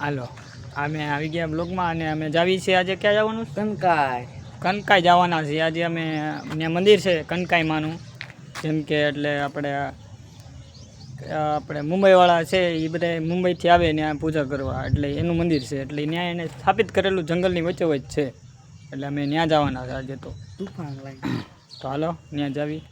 હાલો અમે આવી ગયા બ્લોગમાં અને અમે જાવી છીએ. આજે ક્યાં જવાનું કનકાઈ કનકાઈ જવાના છીએ. આજે અમે ત્યાં મંદિર છે કનકાઈ માનું જેમ કે એટલે આપણે આપણે મુંબઈવાળા છે એ બધા મુંબઈથી આવે ત્યાં પૂજા કરવા. એટલે એનું મંદિર છે. એટલે ત્યાં એને સ્થાપિત કરેલું જંગલની વચ્ચે વચ્ચે છે. એટલે અમે ત્યાં જવાના છે આજે તો. તો હાલો ત્યાં જાવી.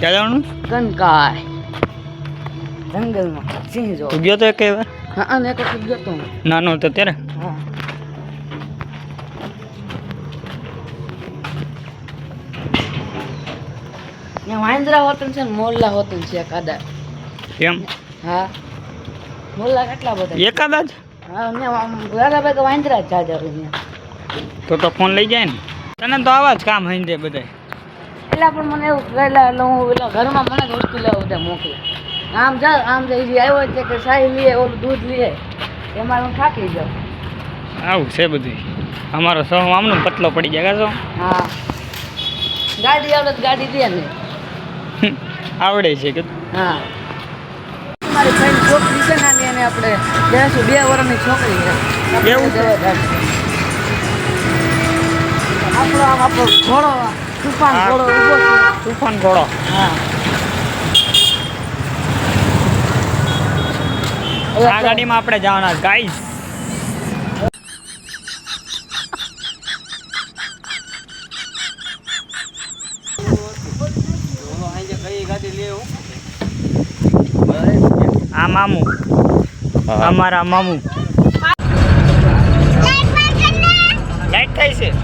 ક્યાં જવાનું? કંકાય જંગલમાં. સિંહ જો. તું ગયો તો એક વાર હા અને એક વખત ગયો તો નાનો હતો ત્યારે? હા. ને વાંદરા હોતન છે ને મોલ્લા હોટલ છે એકાદા. એમ? હા. મોલ્લા કેટલા બધા એકાદા જ? હા ને દાદા ભાઈ વાંદરા જ જાજા હોય તો તો ફોન લઈ જાય ને. તને તો આવા જ કામ હઈ જાય બધા એટલે પણ મને એવું એટલે હું ઘરમાં મને જ બધા મોકલે આમ જા આમ જઈ જે આવ્યો છે કે શાહી લીએ ઓલું દૂધ લીએ એમાં હું થાકી જાઉં. આવું છે બધું. અમારો સૌ આમનો પતલો પડી જાય કાશો હા. ગાડી આવડે તો ગાડી દે ને. આવડે છે કે? હા. મારી ફ્રેન્ડ છોકરી છે નાની એને આપણે બેસું બે વર્ષની છોકરી છે. એવું? આપણો આમ આપણો ઘોડો તુફાન ઘોડો તુફાન ઘોડો. હા. આ ગાડીમાં આપણે જવાના. ગાઈસ આ મામુ. અમારા મામુ. લાઈટ થાય છે.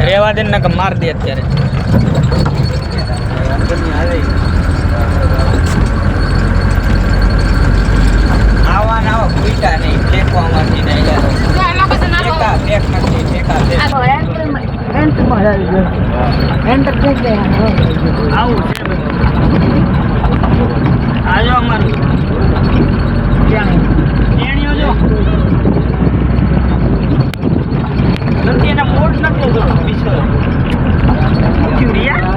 રેવા દે ને કે માર દે અત્યારે. આવા ના આવા નહીં ફેંકવામાંથી નહીં ફેંકા ફેંક નથી ફેંકા ફેંક. એન્ટરમાં આવી છે આજો અમારું. ટેણીઓ જો નથી એના મોડ નથી જો પીછો ક્યું રિયા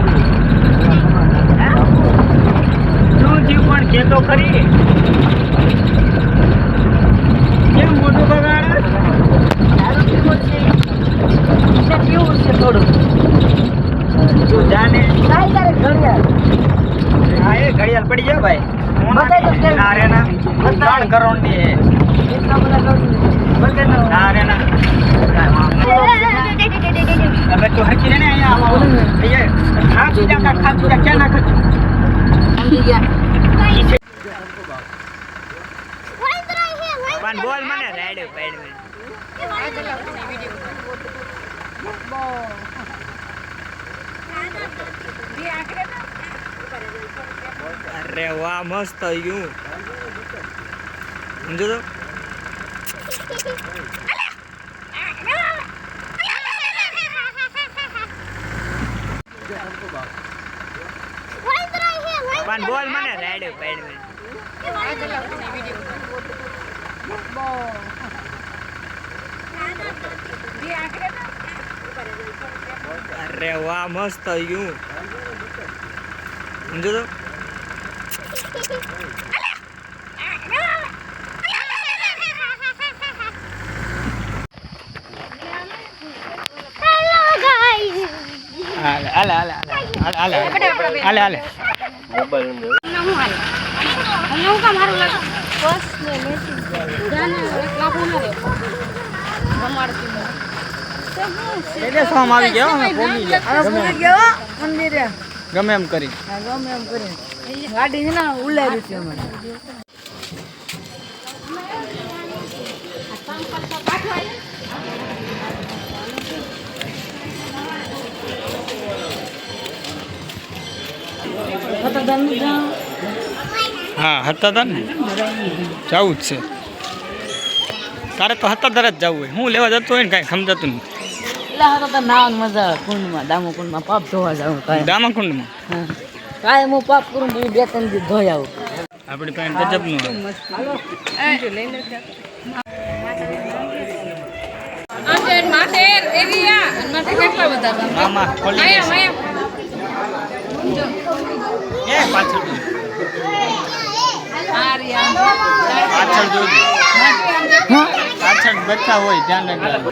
હે? શું થયું પણ કે તો ખરી કેમ મોટું બગાડે દારૂ પીવો છે એટલે પીવું છે થોડું તું જાને કાંઈ તારે ઘડિયાળ હા એ ઘડિયાળ પડી જાય ભાઈ બતાય તો કેમ? ના રે ના બતાય. ત્રણ કરોડની હે. એટલા બધા ઘડિયાળ તો. ના હવે તું હરકી રે ને બોલ મને રાડ્યો પાડ અરે વાહ, મસ્ત આવ્યું સમજો તો પણ બોલ મને રાડ્યો પાડ મને અરે વાહ મસ્ત ગયું સમજો તો. હાલે હાલે હાલે હાલે હાલે હાલે હાલે. મંદિરે. ગમે એમ કરી. ગમે એમ કરી. ગાડી છે ને ઉલારી છે હા હતા તા ને? જવું જ છે. તારે તો હતા તારે જ જવું હોય. હું લેવા જતો હોય ને કાંઈ સમજાતું નહીં એટલે હતા તો નાવાની મજા આવે કુંડમાં દામો કુંડમાં પાપ ધોવા જાઉં કાંઈ. દામાકુંડમાં? હા. કાંઈ હું પાપ કરું તો બે ત્રણ દી ધોઈ આવું. આપણી પાસે ગજબનું. મામા ખોલી દેશે. એ પાછળ. પાછળ જોજો. પાછળ બચ્ચા હોય ધ્યાન રાખજો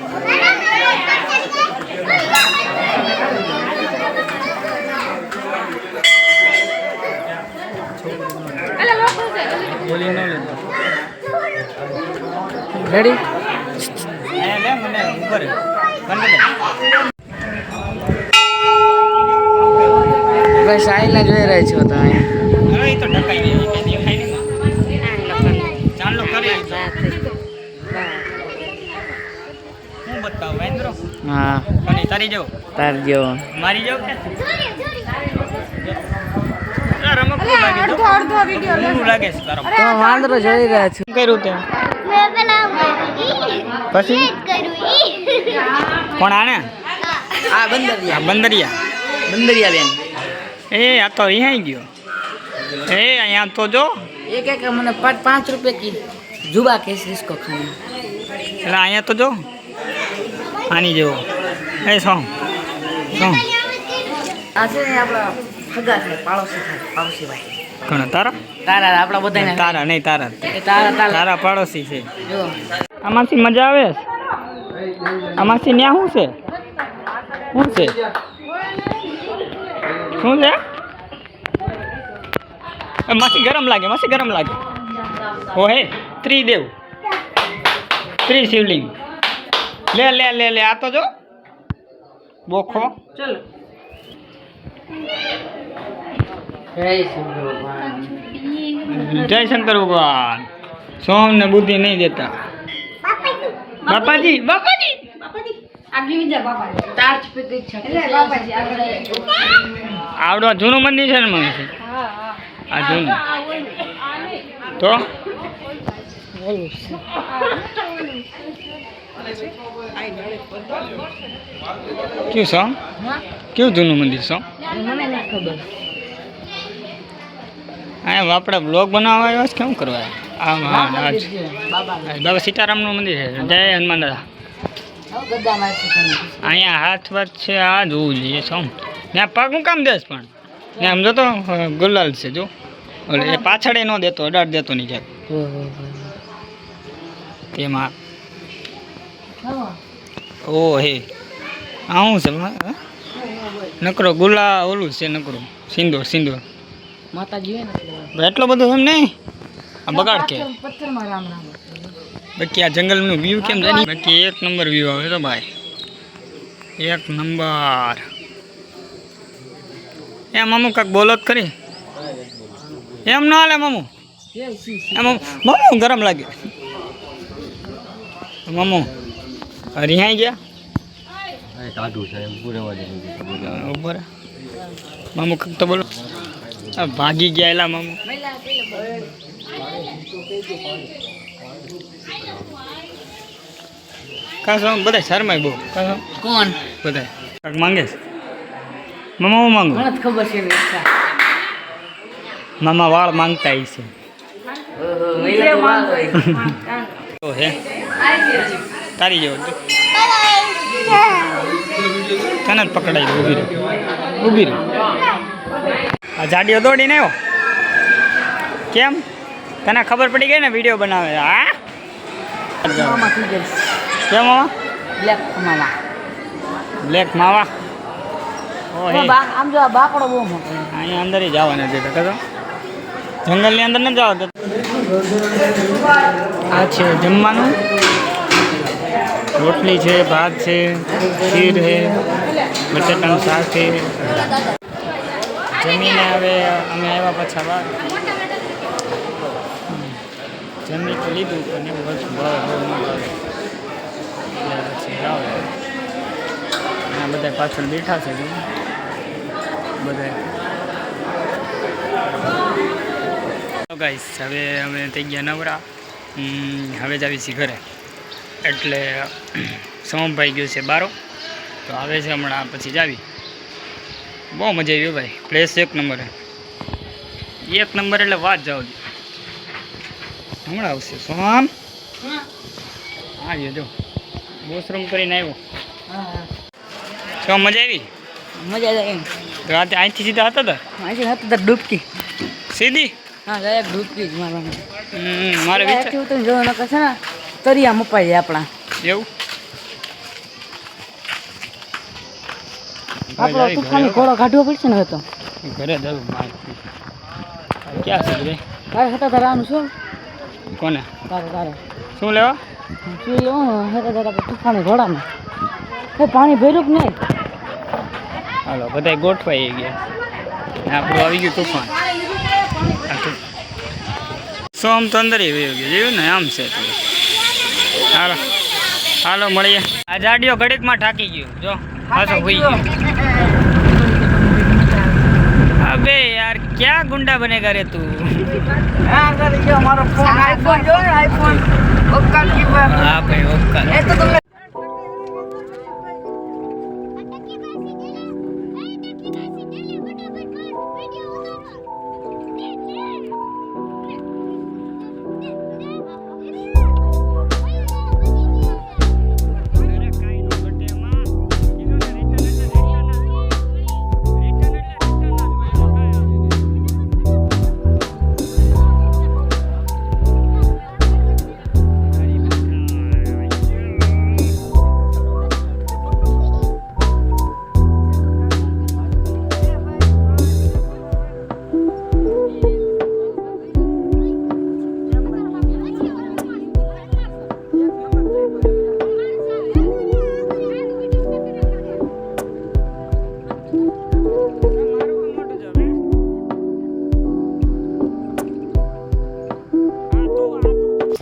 રેડી મને ઉપર બંધ ભાઈ સાહિલને જોઈ રહ્યા છો તો હવે તો ઢકાઈ ગઈ કે દેખાય નહીં ચાલો કરી હું બતાવું હા. કોની તારી જાવ? તારી જેવો. મારી જાવ કે? આ રમકડું લાગે જો. વાંદરો જોઈ રહ્યા છો. કર્યું તે? પછી? કોણ આને? આ બંદરિયા. બંદરિયા. બંદરિયા બેન. એ આ તો અહીંયા ગયો. એ અહીંયા તો જો. એક એક મને પાંચ રૂપિયા કી જુબા કે રિસ્કો ખાના એટલે અહીંયા તો જો. આની જેવો. એ સોમ સોમ આ આપણા હગા છે પાડોશી થાય પાડોશી ભાઈ. કોણ તારા? તારા આપણા બધાને. તારા નહીં તારા તારા. તારા પાડોશી છે. જો. આમાંથી મજા આવે? આમાંથી ન્યા શું છે? શું છે? શું છે? એ માસી ગરમ લાગે માસી ગરમ લાગે. હો હે ત્રિદેવ. ત્રિ શિવલિંગ લે લે લે લે આ તો જો. બોખો. ચલો. જય શંકર ભગવાન. સોમ ને બુદ્ધિ નહીં દેતા. બાપાજી બાપાજી. તાજ પીધી છે. આવડો જૂનું મંદિર છે ને મમ્મી? આ જૂનું. તો? કયું છો કયું જૂનું મંદિર ખબર. અહીંયા આપણે બ્લોગ બનાવવા આવ્યો છે કેમ કરવા આમ હા બાબા સીતારામનું મંદિર છે. જય હનુમાન દાદા અહીંયા હાથ વાત છે આ જોવું જોઈએ સોંગ. ત્યાં પગ હું કામ દેશ પણ? ને આમ જોતો તો ગુલાલ છે જો. ઓલે એ પાછળ એ ન દેતો અડાડ દેતો નહીં ક્યાંક તેમાં ઓ હે. આ શું છે? નકરો ગુલા ઓલું છે નકરો. સિંદોર સિંદોર. માતાજી એટલો. બધો એમ નહીં? આ બગાડ કે? બાકી આ જંગલનું વ્યૂ કેમ જાય બાકી એક નંબર વ્યૂ આવે તો ભાઈ. એક નંબર. એ મામુ કાંક બોલો જ ખરી. એમ ના હાલે મામુ. એમ મામુ ગરમ લાગે. મામુ રિહાઈ ગયા? ઉપર મામુ કાક તો બોલો. આ ભાગી ગયા એલા મામુ. કાસો બધા શરમાય બહુ. કાસો કોણ બધા માંગે છે. મામા હું માંગુ? મને ખબર છે મામા વાળ માંગતા આવી છે. તારી જેવો તને જ પકડાઈ દે ઊભી રહે. ઊભી રહે. આ જાડીઓ દોડીને આવ્યો કેમ? તને ખબર પડી ગઈ ને વીડિયો બનાવે? હા? કેમ મામા? બ્લેક મામા. બ્લેક માવા આમ જો આ બાકડો બહુ મોટો અહીંયા અંદર જવા નથી દેતા કદો જંગલની અંદર નથી જવા આ છે જમવાનું. રોટલી છે ભાત છે ખીર છે બટાટાનું શાક છે. જમીને હવે અમે આવ્યા પાછા બહાર. જમી તો લીધું પણ એવું બસ ભાવ ન ભાવે એટલે પછી આવે. આ બધા પાછળ બેઠા છે. બધા. ગાઈસ હવે અમે થઈ ગયા નવરા. હવે જ આવી છીએ ઘરે. એટલે સોમભાઈ ગયો છે બારો. તો આવે છે હમણાં પછી જ આવી. બહુ મજા આવી ભાઈ. પ્લેસ એક નંબર એક નંબર એટલે વાત જાઓ હમણાં આવશે. સોમ હા. જો. વોશરૂમ કરીને આવ્યો. હા, હા. તો મજા આવી? મજા આવી. રાતે અહીંથી સીધા હતા હતા અહીંથી હતા તો ડૂબકી. સીધી? હા ડાયરેક્ટ ડૂબકી જ મારવાની. મારે વિચાર તો જો નકર છે ને તરિયા મપાઈ જાય આપણા. એવું? આપણો તુફાની ઘોડો કાઢવો પડશે ને હવે તો. ઘરે જવું મારે. ક્યાં છે બધે તારે હતા તારે આનું શું? કોને? તારે તારે. શું લેવા? શું લેવું હતા તારા તુફાની ઘોડામાં. પાણી ભર્યું કે નહીં? હાલો બધા ગોઠવાઈ ગયા. ને આપણું આવી ગયું તુફાન. આ તુ- સોમ તો અંદર વયો ગયો જોયું ને આમ છે તો. હાલો હાલો મળીએ. આ જાડીઓ ઘડીકમાં ઠાકી ગયું. જો પાછો હોઈ ગયો. અબે યાર ક્યાં ગુંડા બનેગા રે તું? મારો ફોન આઈફોન જો ને આઈફોન. ઓક્કા કીપર હા ભાઈ ઓકા એ તો તમને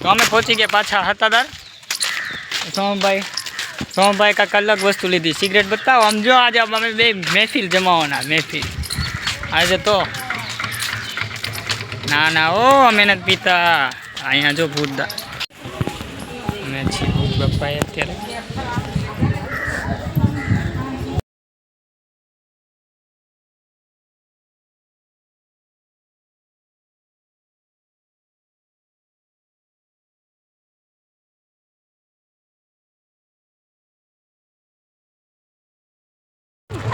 અમે પહોંચી ગયા પાછા હતાદાર. સોમભાઈ સોમભાઈ કાંક અલગ વસ્તુ લીધી. સિગરેટ બતાવો. આમ જો આજે અમે બે મહેફિલ જમાવાના, મહેફિલ. આજે તો ના ના, ઓ અમે નથી પીતા. અહીંયા જો ભૂતદા.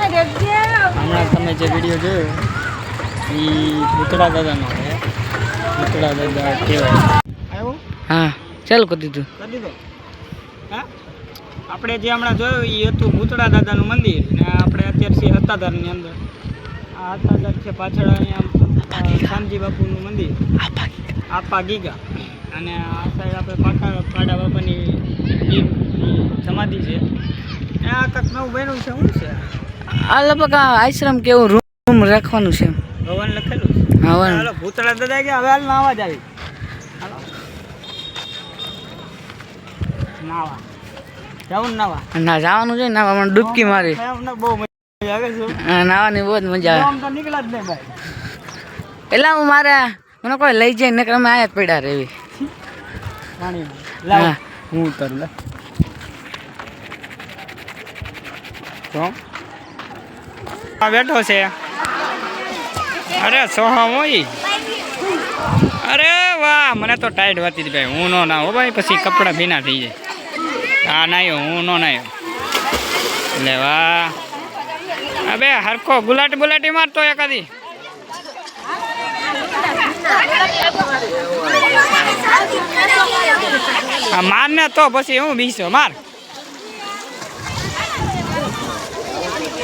હમણાં તમે જે વીડિયો જોયો એ ભૂતળા દાદાનો છે. ભૂતળા દાદા કહેવાય. હા ચાલુ કરી દીધું. કરી દીધું? હા? આપણે જે હમણાં જોયું એ હતું ભૂતળા દાદાનું મંદિર. ને આપણે અત્યારે છીએ હતાધારની અંદર. આ હતાધાર છે પાછળ અહીંયા શામજી બાપુનું મંદિર. આપા ગીગા અને આ સાઈડ આપણે પાકા પાડા બાપાની સમાધિ છે. આ કાંઈક નવું બન્યું છે શું છે? આ લગભગ આશ્રમ કેવું રૂમ રાખવાનું છે. હવન લખેલું છે? હવન. હાલો ભૂતળા દાદા કે હવે હાલ નાવા જાવી હાલો. નાવા. જવું નાવા? ના જવાનું છે ને નાવામાં ડૂબકી મારી. બહુ મજા આવે છે. નાવાની બહુ જ મજા આવે. આમ તો નીકળ્યા જ નહીં ભાઈ પેલા હું મારે મને કોઈ લઈ જાય નકર અમે આયા જ પડ્યા રહેવી લાવ. હું. ઉતરું લે તો આ બેઠો છે. અરે સોહમ હોય. અરે, વાહ, મને તો ટાઈટ વાતી ભાઈ. હું નો ના હો ભાઈ, પછી કપડાં ભીના થઈ જાય. આ નાયો, હું નો નાયો. એટલે વાહ. અબે, હરખો ગુલાટી બુલાટી મારતો એકાદી માર ને તો પછી હું બીસો માર.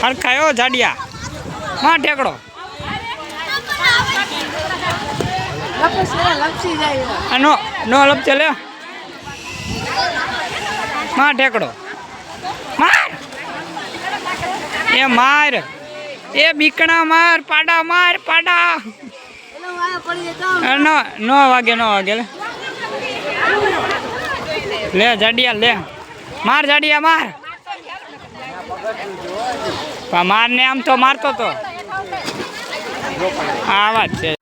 હરખાયો જાડિયા. જાય આ નો નો લપચે લે. માં ઠેકડો માર. એ માર. એ બીકણા માર, પાડા માર, પાડા. નો નો વાગે નો વાગે લે. લે, જાડિયા લે. માર જાડિયા, માર. મારને આમ તો મારતો તો. આ વાત છે.